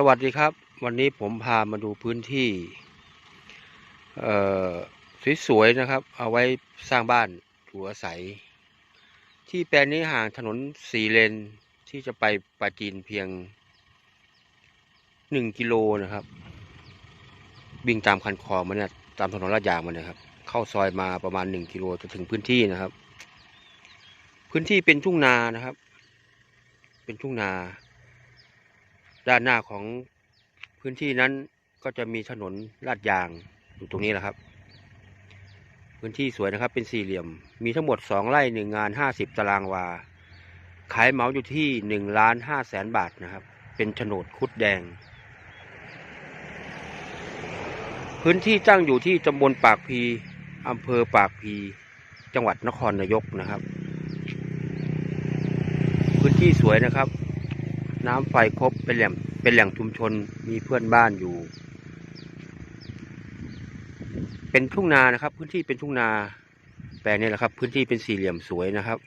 สวัสดีครับ วันนี้ผมพามาดูพื้นที่สวยๆนะครับ เอาไว้สร้างบ้านอยู่อาศัย ที่แปลงนี้ห่างถนนสี่เลนที่จะไปปาจีนเพียงหนึ่งกิโลนะครับวิ่งตามคันคอมาเนี่ยตามถนนลาดยางมาเนี่ยครับ เข้าซอยมาประมาณหนึ่งกิโลจะถึงพื้นที่นะครับ พื้นที่เป็นทุ่งนานะครับ เป็นทุ่งนา ด้านหน้าของพื้นที่นั้นก็จะมีถนนลาดยางอยู่ตรงนี้แหละครับ พื้นที่สวยนะครับเป็นสี่เหลี่ยม มีทั้งหมดสองไร่หนึ่งงานห้าสิบตารางวา ขายเหมาอยู่ที่หนึ่งล้านห้าแสนบาทนะครับ เป็นโฉนดคุดแดง พื้นที่ตั้งอยู่ที่ตำบลปากพีอำเภอปากพี จังหวัดนครนายกนะครับ พื้นที่สวยนะครับ น้ำไฟครบเป็นแหล่งเป็นแหล่งชุมชนมีเพื่อนบ้านอยู่ เป็นทุ่งนานะครับ พื้นที่เป็นทุ่งนา แปลงนี้แหละครับ พื้นที่เป็นสี่เหลี่ยมสวยนะครับ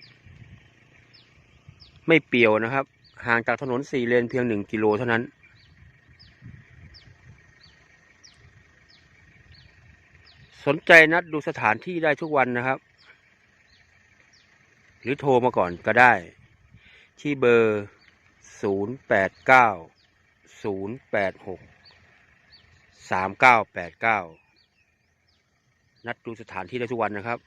ไม่เปี่ยวนะครับ ห่างจากถนนสี่เลนเพียงหนึ่งกิโลเท่านั้น สนใจนัดดูสถานที่ได้ทุกวันนะครับ หรือโทรมาก่อนก็ได้ ที่เบอร์ 0 8 9 0 8 6 3 9 8 9นัดดูสถานที่ได้ทุกวันนะครับ